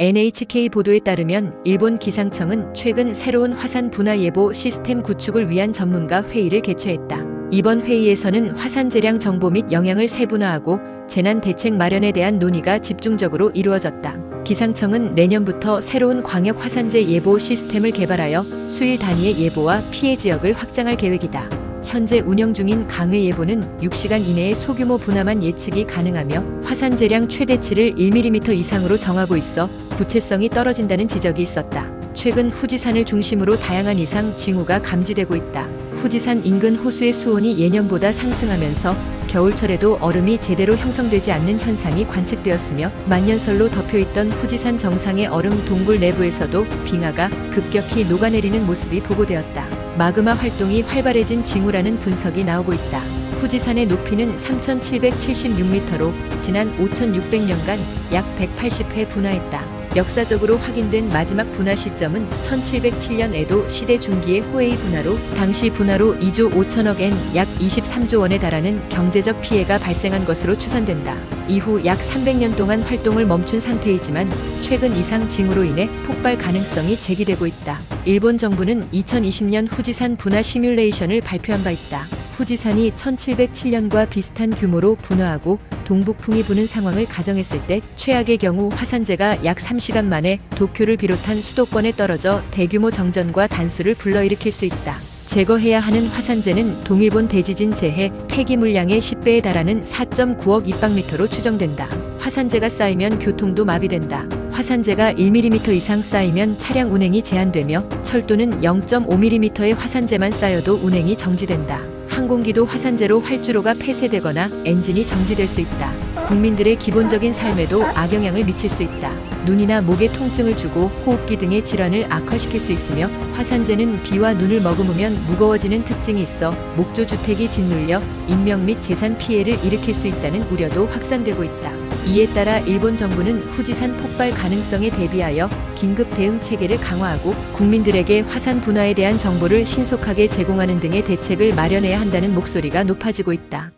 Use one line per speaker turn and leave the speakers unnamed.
NHK 보도에 따르면 일본 기상청은 최근 새로운 화산 분화 예보 시스템 구축을 위한 전문가 회의를 개최했다. 이번 회의에서는 화산 재량 정보 및 영향을 세분화하고 재난 대책 마련에 대한 논의가 집중적으로 이루어졌다. 기상청은 내년부터 새로운 광역 화산재 예보 시스템을 개발하여 수일 단위의 예보와 피해 지역을 확장할 계획이다. 현재 운영 중인 강의 예보는 6시간 이내에 소규모 분화만 예측이 가능하며 화산 재량 최대치를 1mm 이상으로 정하고 있어 구체성이 떨어진다는 지적이 있었다. 최근 후지산을 중심으로 다양한 이상 징후가 감지되고 있다. 후지산 인근 호수의 수온이 예년보다 상승하면서 겨울철에도 얼음이 제대로 형성되지 않는 현상이 관측되었으며 만년설로 덮여있던 후지산 정상의 얼음 동굴 내부에서도 빙하가 급격히 녹아내리는 모습이 보고되었다. 마그마 활동이 활발해진 징후라는 분석이 나오고 있다. 후지산의 높이는 3,776m로 지난 5,600년간 약 180회 분화했다. 역사적으로 확인된 마지막 분화 시점은 1707년 에도 시대 중기의 호에이 분화로 당시 분화로 2조 5천억 엔 약 23조 원에 달하는 경제적 피해가 발생한 것으로 추산된다. 이후 약 300년 동안 활동을 멈춘 상태이지만 최근 이상 징후로 인해 폭발 가능성이 제기되고 있다. 일본 정부는 2020년 후지산 분화 시뮬레이션을 발표한 바 있다. 후지산이 1707년과 비슷한 규모로 분화하고 동북풍이 부는 상황을 가정했을 때 최악의 경우 화산재가 약 3시간 만에 도쿄를 비롯한 수도권에 떨어져 대규모 정전과 단수를 불러일으킬 수 있다. 제거해야 하는 화산재는 동일본 대지진 재해 폐기 물량의 10배에 달하는 4.9억 입방미터로 추정된다. 화산재가 쌓이면 교통도 마비된다. 화산재가 1mm 이상 쌓이면 차량 운행이 제한되며 철도는 0.5mm의 화산재만 쌓여도 운행이 정지된다. 항공기도 화산재로 활주로가 폐쇄되거나 엔진이 정지될 수 있다. 국민들의 기본적인 삶에도 악영향을 미칠 수 있다. 눈이나 목에 통증을 주고 호흡기 등의 질환을 악화시킬 수 있으며 화산재는 비와 눈을 머금으면 무거워지는 특징이 있어 목조 주택이 짓눌려 인명 및 재산 피해를 일으킬 수 있다는 우려도 확산되고 있다. 이에 따라 일본 정부는 후지산 폭발 가능성에 대비하여 긴급 대응 체계를 강화하고 국민들에게 화산 분화에 대한 정보를 신속하게 제공하는 등의 대책을 마련해야 한다는 목소리가 높아지고 있다.